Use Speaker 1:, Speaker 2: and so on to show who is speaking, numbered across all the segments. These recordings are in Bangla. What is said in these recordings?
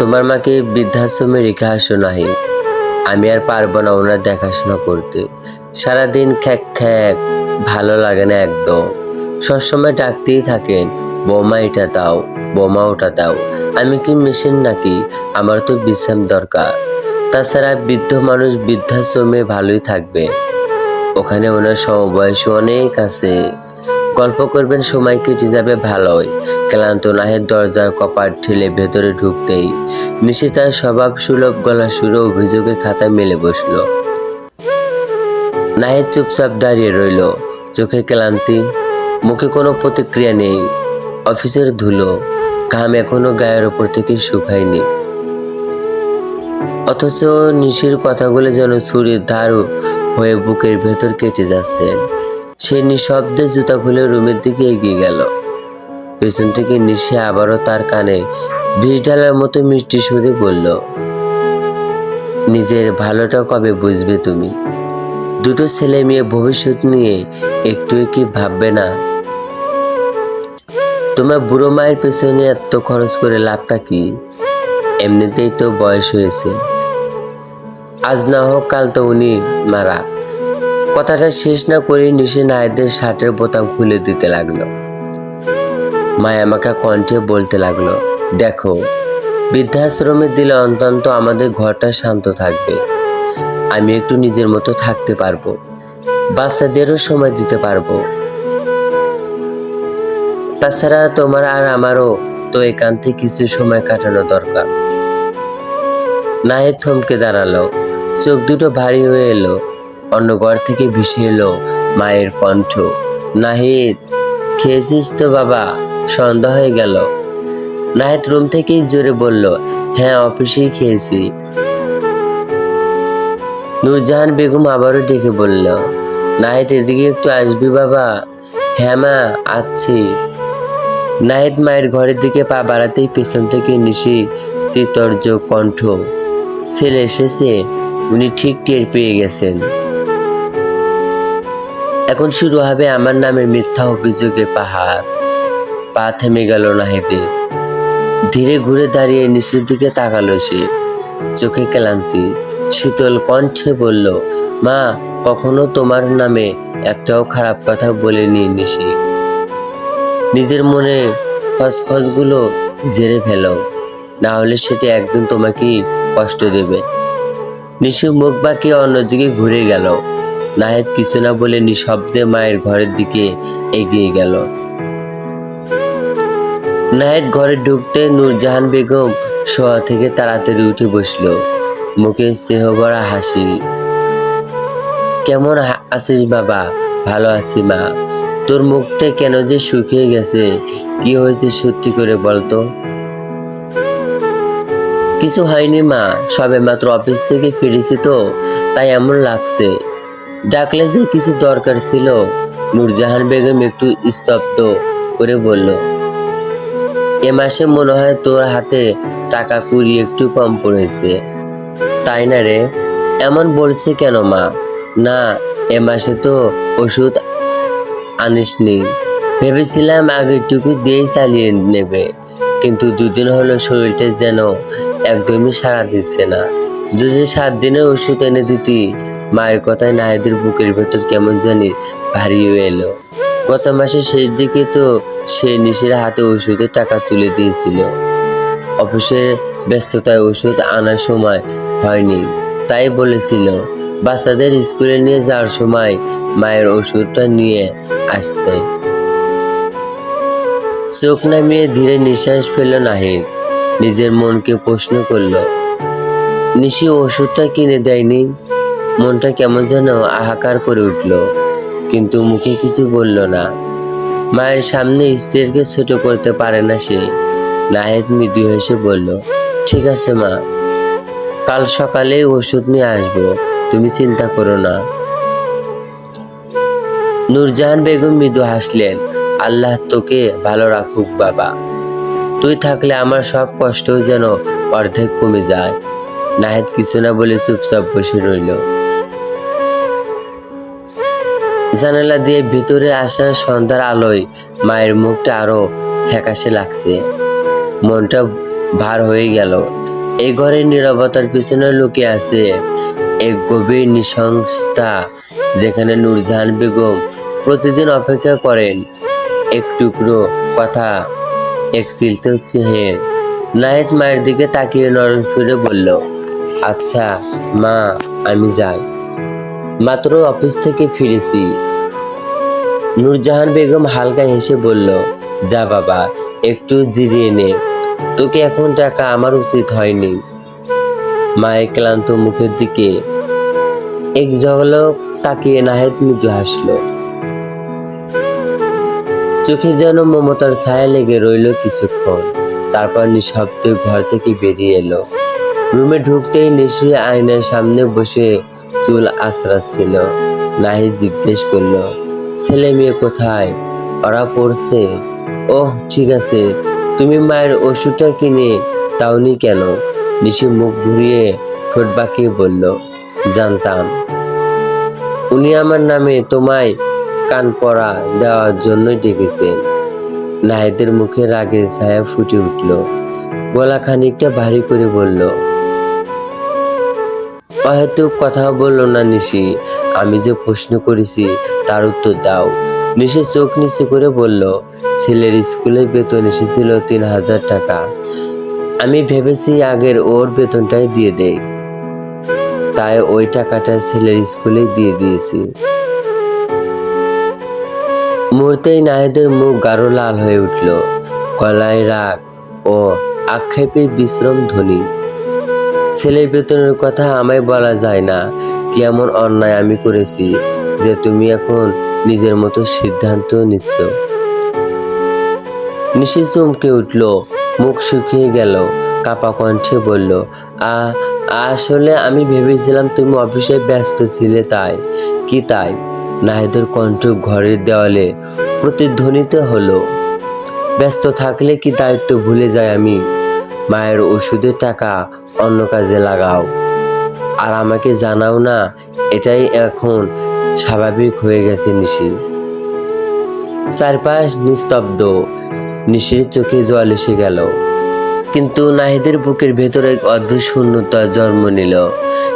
Speaker 1: তোমার মাকে বৃদ্ধাশ্রমে রেখে আসো নাহি। আমি আর পারব না ওনার দেখাশোনা করতে। সারাদিন খ্যাক খ্যাক, ভালো লাগে না একদম। সবসময় ডাকতেই থাকেন, বৌমা, এটা দাও, বৌমা, ওটা দাও। আমি কি মেশিন নাকি? আমার তো বিশ্রাম দরকার। তাছাড়া বৃদ্ধ মানুষ বৃদ্ধাশ্রমে ভালোই থাকবে। ওখানে ওনার সমবয়সী অনেক আছে। গল্প করবেন সময় কেটে যাবে ভালোই। ক্লান্ত নাহের দরজার কপাট ঠেলে ভেতরে ঢুকতেই নিশিতার স্বভাব সুলভ গলা সুরে অভিযোগের খাতা মেলে বসল। নাহের চুপচাপ দাঁড়িয়ে রইল। চোখে ক্লান্তি, মুখে কোনো প্রতিক্রিয়া নেই, অফিসের ধুলো, ঘাম এখনও গায়ের ওপর থেকে শুকায়নি। অথচ নিশির কথাগুলো যেন ছুরির ধার হয়ে বুকের ভেতর কেটে যাচ্ছে। সে নিঃশব্দে জুতা খুলে রুমের দিকে এগিয়ে গেল। পেছন থেকে নিশে আবারও তার কানে বিষ ঢালার মতো মিষ্টি সুরে বলল, নিজের ভালোটা কবে বুঝবে তুমি? দুটো ছেলে মেয়ে ভবিষ্যৎ নিয়ে একটু কি ভাববে না? তোমার বুড়ো মায়ের পেছনে এত খরচ করে লাভটা কি? এমনিতেই তো বয়স হয়েছে। আজ না হোক কাল তো উনি মারা। কথাটা শেষ না করে নিশে নায়দের শার্টের বোতাম খুলে দিতে লাগল। মায়ামাকা কণ্ঠে বলতে লাগল, দেখো, বৃদ্ধাশ্রমে দিলে অন্তত আমাদের ঘরটা শান্ত থাকবে। আমি একটু নিজের মতো থাকতে পারব, বাচ্চাদেরও সময় দিতে পারব। তাছাড়া তোমার আর আমারও তো একান্তে কিছু সময় কাটানো দরকার। নায়ের থমকে দাঁড়াল, চোখ দুটো ভারী হয়ে এলো। অন্য ঘর থেকে ভেসে এলো মায়ের কণ্ঠ। নাহিদ, খেয়েছিস তো বাবা? সন্ধ্যা হয়ে গেল। নাহিদ রুম থেকেই জোরে বলল হ্যাঁ অফিসেই খেয়েছি। নূরজাহান বেগম আবারও ডেকে বলল, নাহিদ, এদিকে একটু আসবি বাবা? হ্যাঁ মা আছি নাহিদ মায়ের ঘরের দিকে পা বাড়াতেই পেছন থেকে নিশি তিতর্য কণ্ঠ, ছেলে এসেছে, উনি ঠিক টের পেয়ে গেছেন। এখন শুরু হবে আমার নামে মিথ্যা অভিযোগে পাহাড়। পা থেমে গেল নাহিদের ধীরে ঘুরে দাঁড়িয়ে নিচের দিকে তাকালো সে। চোখে ক্লান্তি। শীতল কণ্ঠে বলল, মা, কখনো তোমার নামে একটাও খারাপ কথা বলেনি নিশি। নিজের মনে খসখসগুলো জেরে ফেলো। না হলে সেটা একদিন তোমাকেই কষ্ট দেবে। নিশু মুখ বাঁকিয়ে অন্যদিকে ঘুরে গেল। নাহেদ কিছু না বলে নিঃশব্দে মায়ের ঘরের দিকে এগিয়ে গেল। নাহেদ ঘরে ঢুকতে নূরজাহান বেগম শোয়া থেকে তাড়াতাড়ি উঠে বসল। মুখে স্নেহ ভরা হাসি। কেমন আছিস বাবা? ভালো আছি মা। তোর মুখটা কেন যে শুকিয়ে গেছে? কি হয়েছে সত্যি করে বলতো কিছু হয়নি মা। সবে মাত্র অফিস থেকে ফিরেছি তো, তাই এমন লাগছে। ডাকলে যে কিছু দরকার ছিল। নূরজাহান বেগম একটু স্তব্ধ করে বলল, এ মাসে মনে হয় তোর হাতে টাকা কুড়ি একটু কম পড়েছে। তাই না রে? এমন বলছে কেন মা? না, এ মাসে তো ওষুধ আনিসনি। ভেবেছিলাম আগেরটুকু দিয়েই চালিয়ে নেবে, কিন্তু দুদিন হলো শরীরটা যেন একদমই সাড়া দিচ্ছে না। যদি সাত দিনের ওষুধ এনে দিতি মায়ের কথায় নাহিদের বুকের ভেতর কেমন জানি ভারী এলো। গত মাসে শেষ দিকে তো সে নিশির হাতে ওষুধের টাকা তুলে দিয়েছিল। অফিসের ব্যস্ততায় ওষুধ আনার সময় হয়নি, তাই বলেছিল, বাচ্চাদের স্কুলে নিয়ে যাওয়ার সময় মায়ের ওষুধটা নিয়ে আসতে। চোখ নামিয়ে ধীরে নিঃশ্বাস ফেলল নাহিদ। নিজের মনকে প্রশ্ন করল, নিশি ওষুধটা কিনে দেয়নি? মনটা কেমন যেন আহাকার করে উঠল, কিন্তু মুখে কিছু বলল না। মায়ের সামনে স্ত্রীকে ছোট করতে পারে না সে। নাহেদ মৃদু হেসে বলল, ঠিক আছে মা, কাল সকালে ওষুধ নিয়ে আসব, তুমি চিন্তা করো না। নূরজাহান বেগম মৃদু হাসলেন, আল্লাহ তোকে ভালো রাখুক বাবা। তুই থাকলে আমার সব কষ্ট যেন অর্ধেক কমে যায়। নাহেদ কিছু না বলে চুপচাপ বসে রইল। জানালা দিয়ে ভিতরে আসা সন্ধ্যার আলোয় মায়ের মুখটা আরও ফ্যাকাশে লাগছে। মনটা ভার হয়ে গেল। এই ঘরের নিরবতার পিছনে লুকিয়ে আছে এক গভীর নৃশংসতা, যেখানে নূরজাহান বেগম প্রতিদিন অপেক্ষা করেন। এক টুকরো কথা, এক সিলতে চেহের নাহিদ মায়ের দিকে তাকিয়ে নরম ফিরে বলল আচ্ছা মা, আমি যাই। মাত্র অফিস থেকে ফিরেছি। নূরজাহান বেগম হালকা হেসে বলল, যা বাবা, একটু জিরিয়ে নে। তোকে এখন টাকা আমার উচিত হয়নি। মায়ের ক্লান্ত মুখের দিকে এক ঝলক তাকিয়ে নাহেদ মৃদু হাসলো। চোখে যেন মমতার ছায়া লেগে রইল কিছুক্ষণ। তারপর নিঃশব্দে ঘর থেকে বেরিয়ে এলো। রুমে ঢুকতেই নিশি আয়নার সামনে বসে চুল আশ্রাচ্ছিল নাহিদ জিজ্ঞেস করল, ছেলে মেয়ে কোথায়? ওরা পড়ছে? ওহ, ঠিক আছে। তুমি মায়ের ওষুধটা কিনে তাওনি কেন? নিশি মুখ ঘুরিয়ে ঠোঁট বাঁকিয়ে বলল, জানতাম। উনি আমার নামে তোমায় কান পড়া দেওয়ার জন্যই ডেকেছেন। নাহিদের মুখে রাগে ছায়া ফুটে উঠল। গলা খানিকটা ভারী করে বলল হয়তো কথা বলল না নিশি। আমি যে প্রশ্ন করেছি, তার উত্তর দাও। নিশি চোখ নিচে করে বলল, ছেলের স্কুলে বেতন এসেছিল তিন হাজার টাকা। আমি ভেবেছি আগের ওর বেতনটাই দিয়ে দেই। তাই ওই টাকাটা ছেলের স্কুলে দিয়ে দিয়েছি। মুহূর্তেই নাহিদের মুখ গাঢ় লাল হয়ে উঠল। গলায় রাগ, ও আক্ষেপের বিশ্রম ধ্বনি। ছেলের বেতনের কথা আমায় বলা যায় না। কি এমন অন্যায় আমি করেছি যে তুমি এখন নিজের মতো সিদ্ধান্ত নিচ্ছ। নিশি চমকে উঠল, মুখ শুকিয়ে গেল, কাপা কণ্ঠে বলল, আ, আসলে আমি ভেবেছিলাম তুমি অফিসে ব্যস্ত ছিলে তাই। কি তাই? নাহিদের কণ্ঠ ঘরের দেওয়ালে প্রতিধ্বনিত হলো, ব্যস্ত থাকলে কি দায়িত্ব ভুলে যায় আমি? মায়ের ওষুধের টাকা অন্য কাজে লাগাও। আর আমাকে জানাও না, এটাই এখন স্বাভাবিক হয়ে গেছে নিশি। চারপাশ নিস্তব্ধ, নিশির চোখে জল এসে গেল। কিন্তু নাহিদের বুকের ভেতরে এক অদ্ভুত শূন্যতা জন্ম নিল।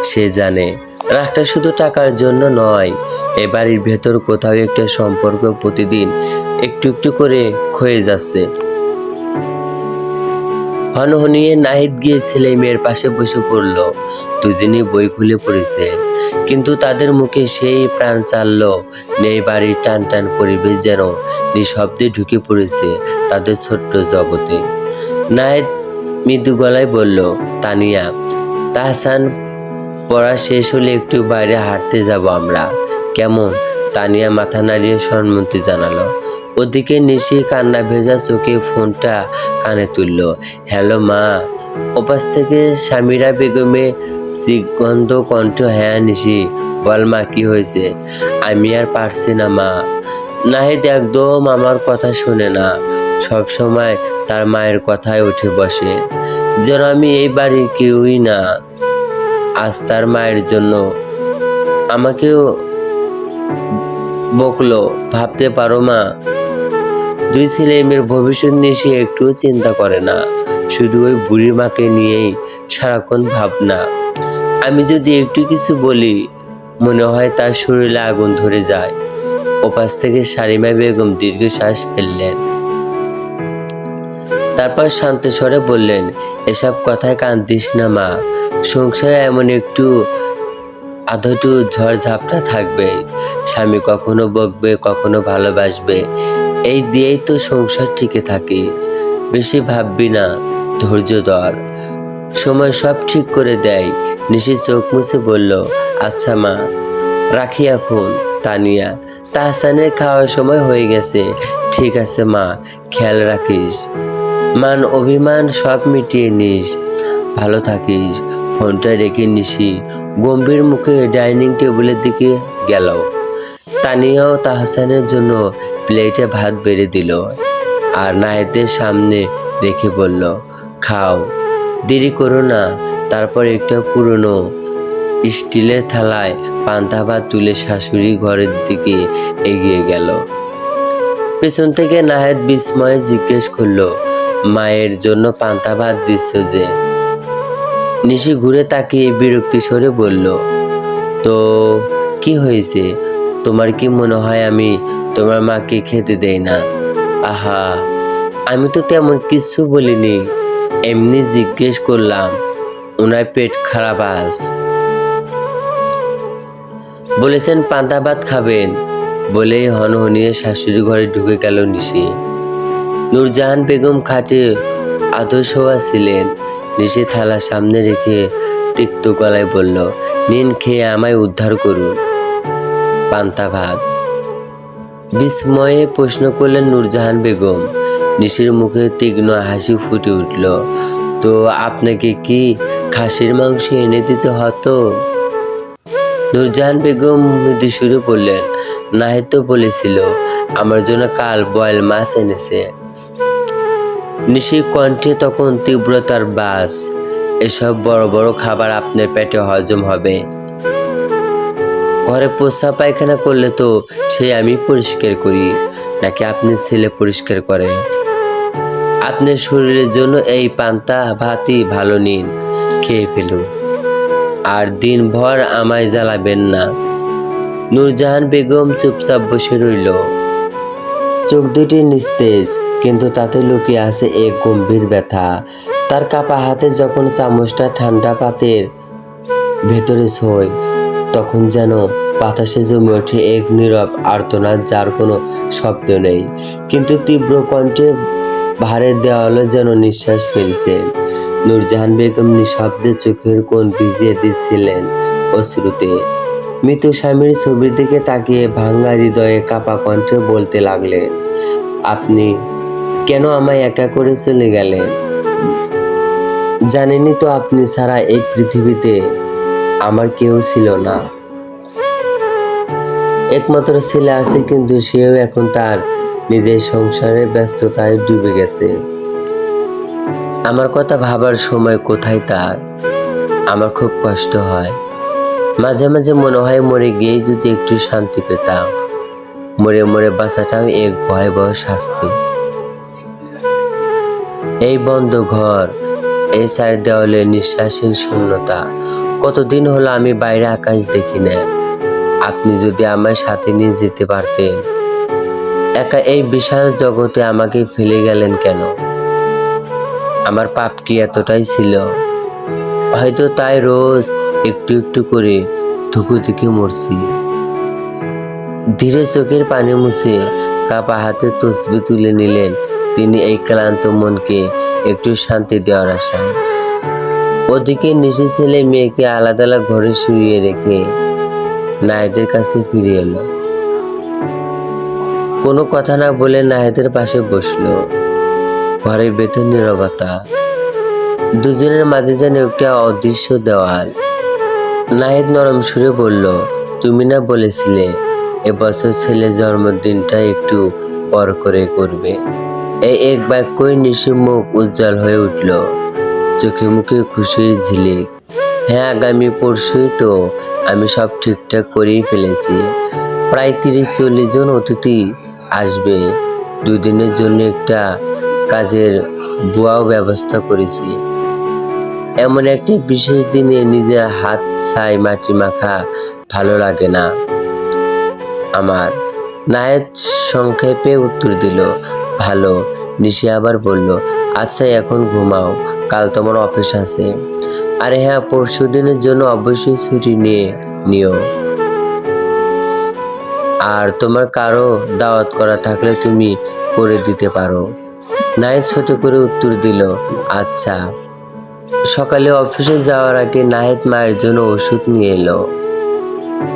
Speaker 1: সে জানে, রাগটা শুধু টাকার জন্য নয়, এ বাড়ির ভেতর কোথাও একটা সম্পর্ক প্রতিদিন একটু একটু করে ক্ষয়ে যাচ্ছে। হনহনিয়ে নাহিদ গিয়ে ছেলে মেয়ের পাশে বসে পড়ল। দুজনই বই খুলে পড়েছে। কিন্তু তাদের মুখে সেই প্রাণ চালল, নেই বাড়ির টান টান পরিবেশ যেন নিঃশব্দে ঢুকে পড়েছে তাদের ছোট্ট জগতে। নাহিদ মৃদু গলায় বলল, তানিয়া, তাহসান পড়া শেষ হলে একটু বাইরে হাঁটতে যাব আমরা। কেমন? তানিয়া মাথা নাড়িয়ে সম্মতি জানালো। ওদিকে নিশি কান্না ভেজা চোখে ফোনটা কানে তুলল। হ্যালো মা। ওপাশ থেকে স্বামীরা বেগমে সিগন্ধ কণ্ঠ হ্যাঁ নিশি, বল মা, কি হয়েছে? আমি আর পারছি না মা। নাহিদ একদম আমার কথা শোনে না। সব সময় তার মায়ের কথায় উঠে বসে, যেন আমি এই বাড়ির কেউই না। আজ তার মায়ের জন্য আমাকেও বকলো। ভাবতে পারো মা দুই ছেলে মেয়ের ভবিষ্যৎ নিয়ে সে একটু চিন্তা করে না। শুধু ওই বুড়ি মাকে নিয়েই সারাক্ষণ ভাবনা। আমি যদি একটু কিছু বলি, মনে হয় তার শরীরে আগুন ধরে যায়। ওপাশ থেকে শারিমা বেগম দীর্ঘশ্বাস ফেললেন। তারপর শান্ত স্বরে বললেন, এসব কথায় কান্দিস না মা। সংসারে এমন একটু আধটু ঝড় ঝাপটা থাকবে। স্বামী কখনো বকবে, কখনো ভালোবাসবে। এই দিয়েই তো সংসার টিকে থাকে। বেশি ভাববি না, ধৈর্য ধর। সময় সব ঠিক করে দেয়, নিশি চোখ মুছে বলল আচ্ছা মা, রাখি এখন, তানিয়া। তাহসানের খাওয়ার সময় হয়ে গেছে। ঠিক আছে মা, খেয়াল রাখিস। মান অভিমান সব মিটিয়ে নিস। ভালো থাকিস। ফোনটা রেখে নিসি গম্ভীর মুখে ডাইনিং টেবিলের দিকে গেল। তানিয়াও তাহসানের জন্য প্লেটে ভাত বেড়ে দিল। আর নাহিদের সামনে রেখে বলল, খাও, দেরি করো না। তারপর একটা পুরনো স্টিলের থালায় পান্তা ভাত তুলে শাশুড়ি ঘরের দিকে এগিয়ে গেল। পেছন থেকে নাহেদ বিস্ময়ে জিজ্ঞেস করল, মায়ের জন্য পান্তা ভাত দিচ্ছ যে? নিশি ঘুরে তাকিয়ে বিরক্তি সরে বলল, তো কি হয়েছে? তোমার কি মনে হয় আমি তোমার মাকে খেতে দেই না? আহা, আমি তো তেমন কিছু বলিনি। এমনি জিজ্ঞেস করলাম ওনার পেট খারাপ আস বলেছেন, পান্তা ভাত খাবেন। বলেই হনহনিয়ে শাশুড়ি ঘরে ঢুকে গেল নিশি। নূরজাহান বেগম খাটে আদর্শ ছিলেন। নিশি থালা সামনে রেখে তিক্ত গলায় বলল, নিন, খেয়ে আমায় উদ্ধার করুন। পান্তা ভাত। বিস্ময়ে প্রশ্ন করলেন নূরজাহান বেগম। নিশির মুখে তীক্ষ্ণ হাসি ফুটে উঠল। তো আপনাকে কি খাসির মাংস এনে দিতে হতো? নূরজাহান বেগম মৃদু সুরে বললেন নাহিদ তো বলেছিল, আমার জন্য কাল বয়েল মাছ এনেছে। নিশির কণ্ঠে তখন তীব্রতার বাস। এসব বড় বড় খাবার আপনার পেটে হজম হবে। ঘরে পোষা পায়খানা করলে তো সে আমি পরিষ্কার করি, নাকি আপনি ছেলে পরিষ্কার করে? আপনার শরীরের জন্য এই পান্তা ভাতই ভালো নিন, খেয়ে ফেলুন। আর দিনভর আমায় জ্বালাবেন না। নূরজাহান বেগম চুপচাপ বসে রইল। চোখ দুটি নিস্তেজ, কিন্তু তাতে লুকিয়ে আছে এক গম্ভীর ব্যথা। তার কাপা হাতে যখন চামচটা ঠান্ডা পাতের ভেতরে ছোঁয়, তখন যেন বাতাসে জমে ওঠে এক নীরব আর্তনাদ যার কোনো শব্দ নেই। কিন্তু তীব্র কণ্ঠে ভারের দেওয়ালে যেন নিঃশ্বাস ফেলছে। নূরজাহান বেগম নিঃশব্দে চোখের কোণ ভিজিয়ে দিচ্ছিলেন অশ্রুতে। মৃত স্বামীর ছবির দিকে তাকিয়ে ভাঙ্গা হৃদয়ে কাপা কণ্ঠে বলতে লাগলেন, আপনি কেন আমায় একা করে চলে গেলেন? জানেনই তো আপনি ছাড়া এই পৃথিবীতে আমার কেউ ছিল না। একমাত্র ছেলে আছে, কিন্তু সেও এখন তার নিজের সংসারের ব্যস্ততায় ডুবে গেছে। আমার কথা ভাবার সময় কোথায় তার? আমার খুব কষ্ট হয়। মাঝে মাঝে মনে হয় মরে গিয়েই যদি একটু শান্তি পেতাম। মরে মরে বাঁচাটাও এক ভয়াবহ শাস্তি। এই বন্ধ ঘর, এই চার দেওয়ালে নিঃশ্বাসহীন শূন্যতা, কতদিন হলো আমি বাইরে আকাশ দেখি না আপনি যদি আমার সাথে নিয়ে যেতে পারতেন, একা এই বিশাল জগতে আমাকে ফেলে গেলেন কেন? আমার পাপ কি এতটাই ছিল? হয়তো তাই রোজ একটু একটু করে ধুকু ধুকে মরছি। ধীরে চোখের পানি মুছে কাপা হাতে তসবি তুলে নিলেন তিনি এই ক্লান্ত মনকে একটু শান্তি দেওয়ার আশায়। ওদিকে নিশি ছেলে মেয়েকে আলাদা আলাদা ঘরে শুয়ে রেখে নায়েদের কাছে ফিরে এলো। কোনো কথা না বলে নায়েদের পাশে বসল। ঘরের ভেতর নীরবতা। দুজনের মাঝে যেন একটা অদৃশ্য দেওয়াল। নাহিদ নরম সুরে বলল, তুমি না বলেছিলে এবছর ছেলে জন্মদিনটা একটু বড় করে করবে? এই এক বাক্যই নিশির মুখ উজ্জ্বল হয়ে উঠল। চোখে মুখে খুশির ঝিলিক। হ্যাঁ আগামী পরশুই তো আমি সব ঠিকঠাক করেই ফেলেছি। প্রায় তিরিশ চল্লিশ জন অতিথি আসবে। দুদিনের জন্য একটা কাজের বুয়াও ব্যবস্থা করেছি। এমন একটি বিশেষ দিনে নিজের হাত ছাই মাটি মাখা ভালো লাগে না। আমার নায়ক সংক্ষেপে উত্তর দিল, ভালো। নিশি আবার বলল আচ্ছা এখন ঘুমাও। কাল তোমার অফিস আছে। আরে হ্যাঁ পরশু দিনের জন্য অবশ্যই ছুটি নিয়ে নিও। আর তোমার কারও দাওয়াত করা থাকলে তুমি করে দিতে পারো। নাই ছোট করে উত্তর দিল আচ্ছা। সকালে অফিসে যাওয়ার আগে নাহিদ মায়ের জন্য ওষুধ নিয়ে এলো।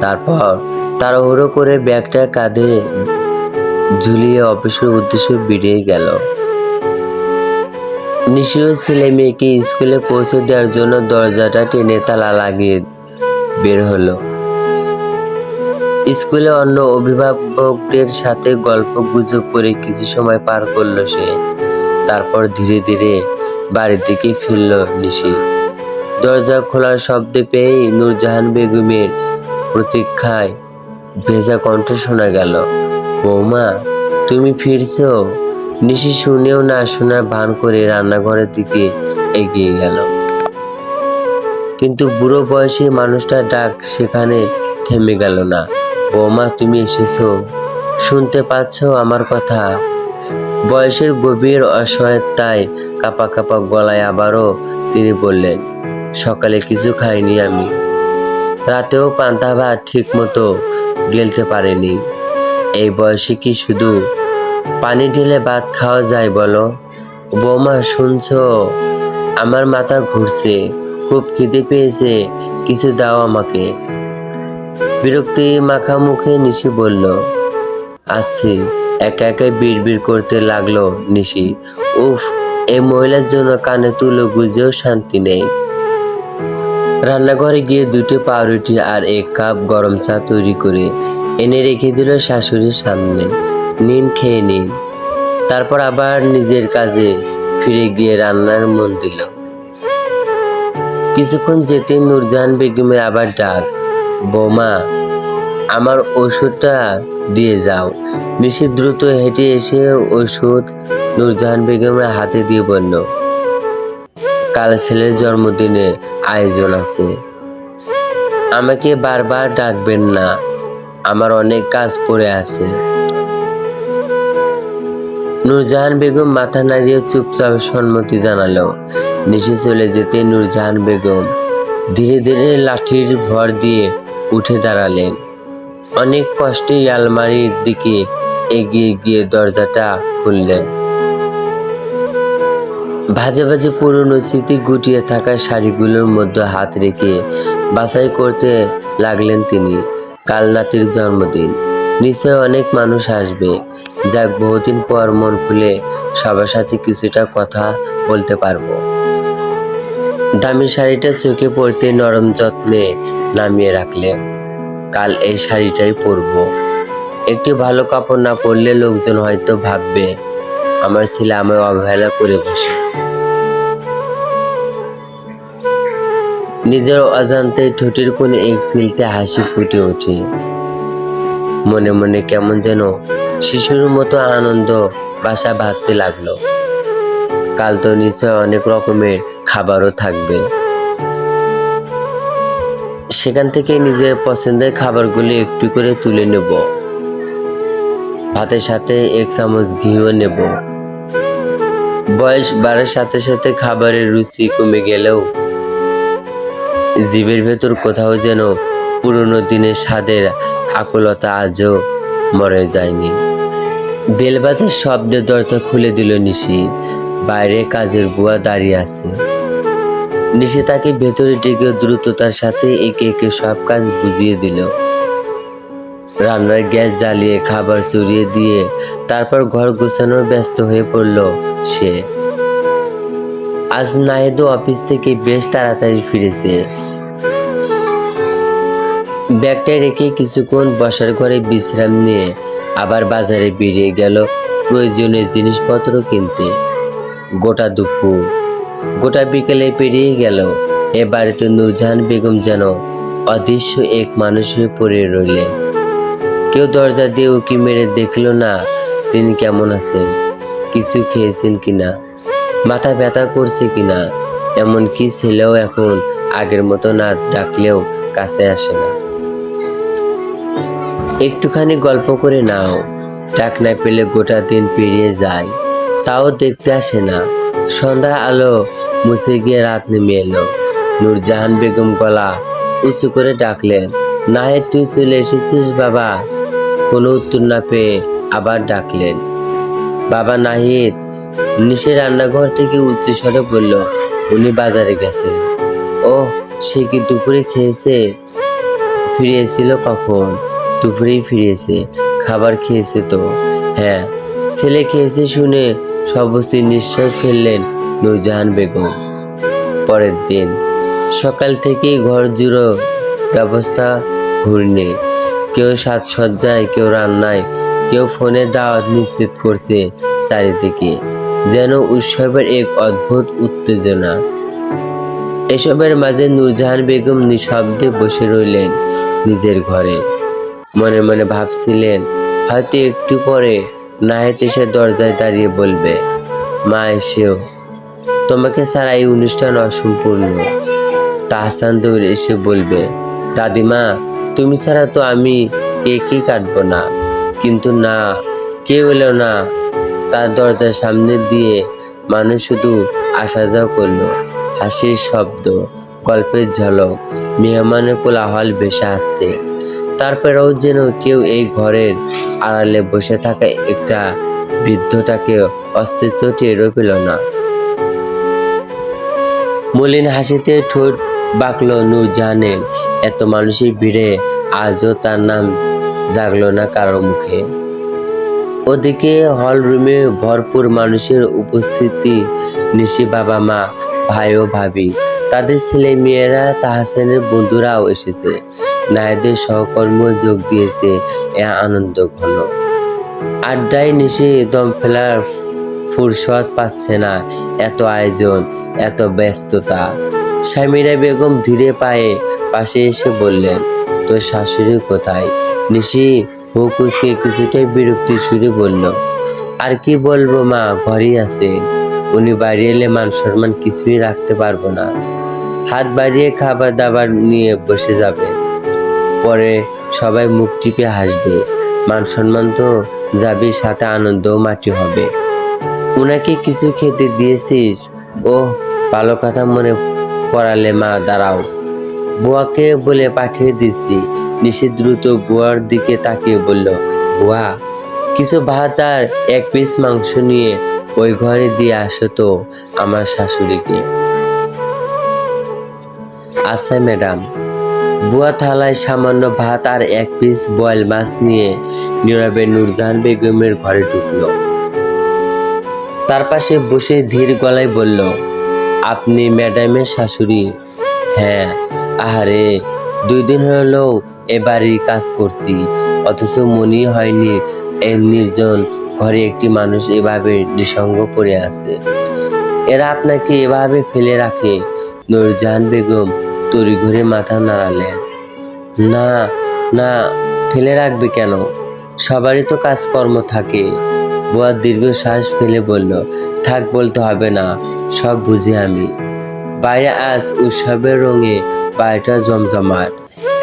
Speaker 1: তারপর তাড়াহুড়ো করে ব্যাগটা কাঁধে ঝুলিয়ে অফিসের উদ্দেশ্যে বেরিয়ে গেল। নিশিও ছেলে মেয়েকে স্কুলে পৌঁছে দেওয়ার জন্য দরজাটা টেনে তালা লাগিয়ে বের হলো। স্কুলে অন্য অভিভাবকদের সাথে গল্প গুজব করে কিছু সময় পার করল সে। তারপর ধীরে ধীরে বাড়ির দিকে ফিরল নিশি। দরজা খোলার শব্দে পেয়েই নূরজাহান বেগমের প্রতীক্ষায় ভেজা কণ্ঠ শোনা গেল, বৌমা, তুমি ফিরছো? নিশি শুনেও না শোনার ভান করে রান্নাঘরের দিকে এগিয়ে গেল। কিন্তু বুড়ো বয়সী মানুষটার ডাক সেখানে থেমে গেল না। বৌমা, তুমি এসেছ। শুনতে পাচ্ছ আমার কথা। বয়সের গভীর অসহায়তায় কাপা কাপা গলায় আবারও তিনি বললেন, সকালে কিছু খাইনি আমি। রাতেও পান্তা ভাত ঠিক মতো গেলতে পারেনি। এই বয়সে কি শুধু পানি ঢেলে ভাত খাওয়া যায় বলো। বৌমা, শুনছো? আমার মাথা ঘুরছে, খুব খিদে পেয়েছে, কিছু দাও আমাকে। বিরক্তি মাখা মুখে নিশি বলল আছি একা একা বিড়বিড় করতে লাগল নিশি। উফ, এই মহিলার জন্য কানে তুলো গুজেও শান্তি নেই। রান্নাঘরে গিয়ে দুটো পাউরুটি আর এক কাপ গরম চা তৈরি করে এনে রেখে দিল শাশুড়ির সামনে। নিন খেয়ে নিন। তারপর আবার নিজের কাজে ফিরে গিয়ে রান্নার মন দিল। কিছুক্ষণ যেতে নূরজাহান বেগমের আবার ডাক, বৌমা, আমার ওষুধটা দিয়ে যাও। নিশি দ্রুত হেঁটে এসে ওষুধ নূরজাহান বেগমের হাতে দিয়ে বলল, কাল ছেলের জন্মদিনের আয়োজন আছে। আমাকে বারবার ডাকবেন না, আমার অনেক কাজ পড়ে আছে। নূরজাহান বেগম মাথা নাড়িয়ে চুপচাপ সম্মতি জানালো। নিশে চলে যেতে নূরজাহান বেগম ধীরে ধীরে লাঠির ভর দিয়ে উঠে দাঁড়ালেন। অনেক কষ্টে আলমারির দিকে এগিয়ে গিয়ে দরজাটা খুললেন। ভাজে ভাজে পুরনো স্মৃতি গুটিয়ে থাকা শাড়িগুলোর মধ্যে হাত রেখে বাছাই করতে লাগলেন তিনি কালনাথের জন্মদিন। নিশ্চয় অনেক মানুষ আসবে। যাক, বহুদিন পর মন খুলে সবার সাথে কিছুটা কথা বলতে পারব। দামি শাড়িটা চোখে পড়তে নরম যত্নে নামিয়ে রাখলেন। কাল এই শাড়িটাই পরবো। একটু ভালো কাপড় না পরলে লোকজন হয়তো ভাববে, আমার ছেলে আমায় অবহেলা করে বসে। নিজের অজান্তে ঠোঁটের কোণে এক সিলতে হাসি ফুটে ওঠে। মনে মনে কেমন যেন শিশুর মতো আনন্দ, বাসা বাঁধতে লাগল। কাল তো নিশ্চয় অনেক রকমের খাবারও থাকবে। সেখান থেকে নিজের পছন্দের খাবারগুলি একটু করে তুলে নেব। ভাতের সাথে এক চামচ ঘিও নেব। বয়স বাড়ার সাথে সাথে খাবারের রুচি কমে গেলেও জীবের ভেতর কোথাও যেন পুরনো দিনের স্বাদের আকুলতা আজও মরে যায়নি। বেলবাতের শব্দে দরজা খুলে দিল নিশি। বাইরে কাজের বুয়া দাঁড়িয়ে আছে। নিশি তাকে ভেতরে ডেকে দ্রুততার সাথে একে একে সব কাজ বুঝিয়ে দিল। রান্নার গ্যাস জ্বালিয়ে, খাবার চড়িয়ে দিয়ে তারপর ঘর গোছানোর ব্যস্ত হয়ে পড়ল সে। আজ নাহেদও অফিস থেকে বেশ তাড়াতাড়ি ফিরেছে। ব্যাগটা রেখে কিছুক্ষণ বসার ঘরে বিশ্রাম নিয়ে আবার বাজারে বেরিয়ে গেল প্রয়োজনীয় জিনিসপত্র কিনতে। গোটা দুপুর, গোটা বিকেলে পেরিয়ে গেল। এ বাড়িতে নূরজাহান বেগম যেন অদৃশ্য এক মানুষ হয়ে পড়ে রইলেন। কেউ দরজা দিয়ে উকি মেরে দেখল না তিনি কেমন আছেন, কিছু খেয়েছেন কিনা, মাথা ব্যথা করছে কিনা, এমনকি ছেলেও এখন আগের মতো না ডাকলেও কাছে আসে না। একটুখানি গল্প করে নাও। ডাক না পেলে গোটা দিন পেরিয়ে যায়। তাও দেখতে আসে না। সন্ধ্যার আলো মুছে গিয়ে রাত নেমে এলো। নূরজাহান বেগম গলা উঁচু করে ডাকলেন নাহের তুই চলে এসেছিস বাবা? কোনো উত্তর না পেয়ে আবার ডাকলেন। বাবা নাহিদ, নিশে রান্নাঘর থেকে উচ্চস্বরে বলল, উনি বাজারে গেছে ও সে কি দুপুরে খেয়েছে? ফিরিয়েছিল কখন? দুপুরেই ফিরিয়েছে খাবার খেয়েছে তো। হ্যাঁ ছেলে খেয়েছে শুনে সবস্তি নিঃশ্বাস ফেললেন নূরজাহান বেগম। পরের দিন সকাল থেকেই ঘর জুড়ো ব্যবস্থা, ঘূর্ণে। কেউ সাজসজ্জায়, কেউ রান্নায়, কেউ ফোনে দাওয়াত নিশ্চিত করছে চারিদিকে, যেন উৎসবের এক অদ্ভুত উত্তেজনা। এসবের মাঝে নূরজাহান বেগম নিঃশব্দে বসে রইলেন নিজের ঘরে। মনে মনে ভাবছিলেন, হয়তো একটু পরে নাহিদ এসে দরজায় দাঁড়িয়ে বলবে, মা এসেও, তোমাকে ছাড়া এই অনুষ্ঠান অসম্পূর্ণ। তাহসান দৌড়ে এসে বলবে, দাদিমা, তুমি ছাড়া তো আমি কেকই কাটবো না। কিন্তু না, কেউ এলো না। তার দরজার সামনে দিয়ে মানুষ শুধু আসা যাওয়া করল। হাসির শব্দ, গল্পের ঝলক মেহমানের কোলাহল ভেসে আসছে। তারপরেও যেন কেউ এই ঘরের আড়ালে বসে থাকা একটা বৃদ্ধটাকে অস্তিত্ব টেরও পেল না। মলিন হাসিতে ঠোঁট বাঁকলো নূরজাহানের। এত মানুষের ভিড়ে আজও তার নাম জাগলো না কারও মুখে। ওদিকে হল রুমে ভরপুর মানুষের উপস্থিতি, নিশি বাবা মা, ভাই ও ভাবি, তাদের ছেলে মেয়েরা, তাহসানের বন্ধুরাও এসেছে। নায়দের সহকর্ম যোগ দিয়েছে। এ আনন্দ ঘন। আড্ডায় নিশি দম ফেলার ফুরসত পাচ্ছে না। এত আয়োজন, এত ব্যস্ততা। স্বামীরা বেগম ধীরে পায়ে পাশে এসে বললেন, তোর শাশুড়ি কোথায়? নিশি হুকুসকে কিছুটাই বিরক্তি সুরে বলল, আর কি বলব মা, ঘরেই আছে। উনি বাড়ি এলে মান সম্মান কিছুই রাখতে পারব না। হাত বাড়িয়ে খাবার দাবার নিয়ে বসে যাবে। পরে সবাই মুখ টিপে হাসবে। মান সম্মান তো যাবে, সাথে আনন্দও মাটি হবে। উনাকে কিছু খেতে দিয়েছিস? ও ভালো কথা মনে পড়ালে মা, দাঁড়াও। বুয়াকে বলে পাঠিয়ে দিছি। নিশি দ্রুত বুয়ার দিকে তাকিয়ে বলল, বুয়া, কিছু ভাত আর এক পিস মাংস নিয়ে ওই ঘরে দিয়ে আসো তো, আমার শাশুড়িকে। আচ্ছা ম্যাডাম বুয়া থালায় সামান্য ভাত আর এক পিস বয়েল মাছ নিয়ে নীরবে নূরজাহান বেগমের ঘরে ঢুকলো। তার পাশে বসে ধীর গলায় বলল, আপনি ম্যাডামের শাশুড়ি? হ্যাঁ। আহারে, দুই দিন হলো এ বাড়ির কাজ করছি, অথচ মনেই হয়নি এই নির্জন ঘরে একটি মানুষ এভাবে নিঃসঙ্গ পড়ে আছে। এরা আপনাকে এভাবে ফেলে রাখে। নূরজাহান বেগম তড়ি ঘুরে মাথা নাড়ালেন না না, ফেলে রাখবে কেন? সবারই তো কাজকর্ম থাকে। বুয়ার দীর্ঘশ্বাস ফেলে বলল, থাক, বলতে হবে না, সব বুঝি আমি। বাইরে আজ উৎসবের রঙে বাড়িটা জমজমাট,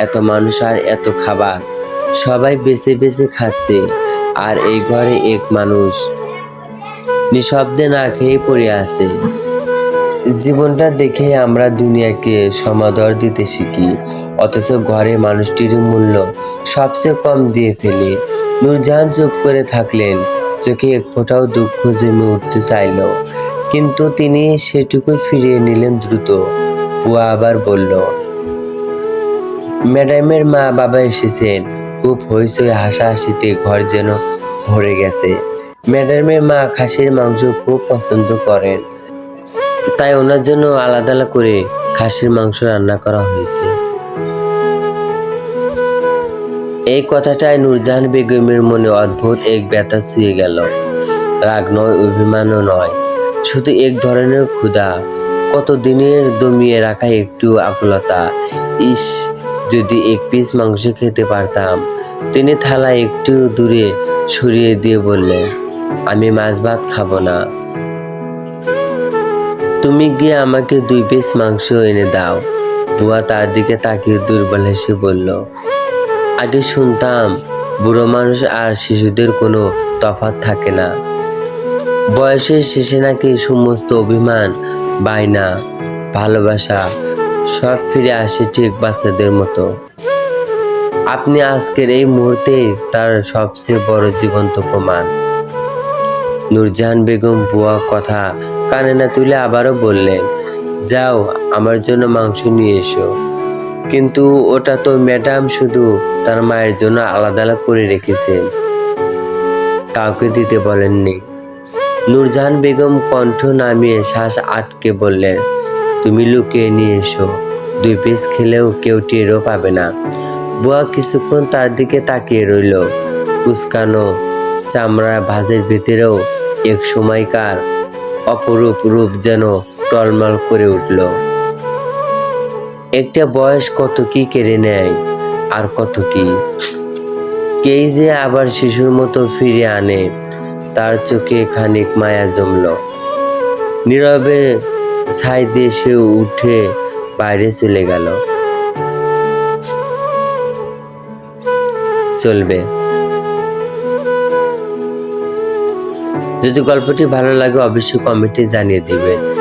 Speaker 1: এত মানুষ আর এত খাবার। সবাই বেছে বেছে খাচ্ছে, আর এই ঘরে এক মানুষ নিঃশব্দে না খেয়ে পড়ে আছে। জীবনটা দেখে আমরা দুনিয়াকে সমাদর দিতে শিখি, অথচ ঘরে মানুষটির মূল্য সবচেয়ে কম দিয়ে ফেলি। নূরজাহান চুপ করে থাকলেন, চোখে এক ফোঁটাও দুঃখ জমে উঠতে চাইল, কিন্তু তিনি সেটুকু ফিরিয়ে নিলেন দ্রুত। পুয়া আবার বলল, ম্যাডামের মা বাবা এসেছেন, খুব হইচই হাসাহাসিতে ঘর যেন ভরে গেছে। ম্যাডামের মা খাসির মাংস খুব পছন্দ করেন তাই ওনার জন্য আলাদা আলাদা করে খাসির মাংস রান্না করা হয়েছে। এই কথাটাই নূরজাহান বেগমের মনে অদ্ভুত এক ব্যথা ছুঁয়ে গেল। রাগ নয়, অভিমানও নয়। শুধু এক ধরনের ক্ষুধা। কত দিনের দমিয়ে রাখা একটু আকুলতা। ইস, যদি এক পিস মাংস খেতে পারতাম। তিনি থালা একটু দূরে সরিয়ে দিয়ে বললেন, আমি মাছ ভাত খাব না। তুমি গিয়ে আমাকে দুই পিস মাংস এনে দাও। বুয়া তার দিকে তাকিয়ে দুর্বল হেসে বলল, আগে শুনতাম, বুড়ো মানুষ আর শিশুদের কোনো তফাৎ থাকে না। বয়সের শেষে নাকি সমস্ত অভিমান, বায়না, ভালোবাসা সব ফিরে আসে ঠিক বাচ্চাদের মতো। আপনি আজকের এই মুহূর্তে তার সবচেয়ে বড় জীবন্ত প্রমাণ। নূরজাহান বেগম বুয়া কথা কানে না তুলে আবারও বললেন, যাও, আমার জন্য মাংস নিয়ে এসো। কিন্তু ওটা তো ম্যাডাম শুধু তার মায়ের জন্য আলাদা আলাদা করে রেখেছেন। কাউকে দিতে বলেননি। নূরজাহান বেগম কণ্ঠ নামিয়ে শ্বাস আটকে বললেন, তুমি লুকিয়ে নিয়ে এসো, দুই পিস খেলেও কেউ টেরও পাবে না। বুয়া কিছুক্ষণ তার দিকে তাকিয়ে রইল। কুচকানো চামড়ার ভাজের ভিতরেও এক সময়কার অপরূপ রূপ যেন টলমল করে উঠল। একটা বয়স কত কি কেড়ে নেয়, আর কত কি? কেই যে আবার শিশুর মতো ফিরে আনে, তার চোখে খানিক মায়া জমল। নীরবে ছাই দিয়ে সে উঠে বাইরে চলে গেল। চলবে। যদি গল্পটি ভালো লাগে অবশ্যই কমেন্টে জানিয়ে দিবেন।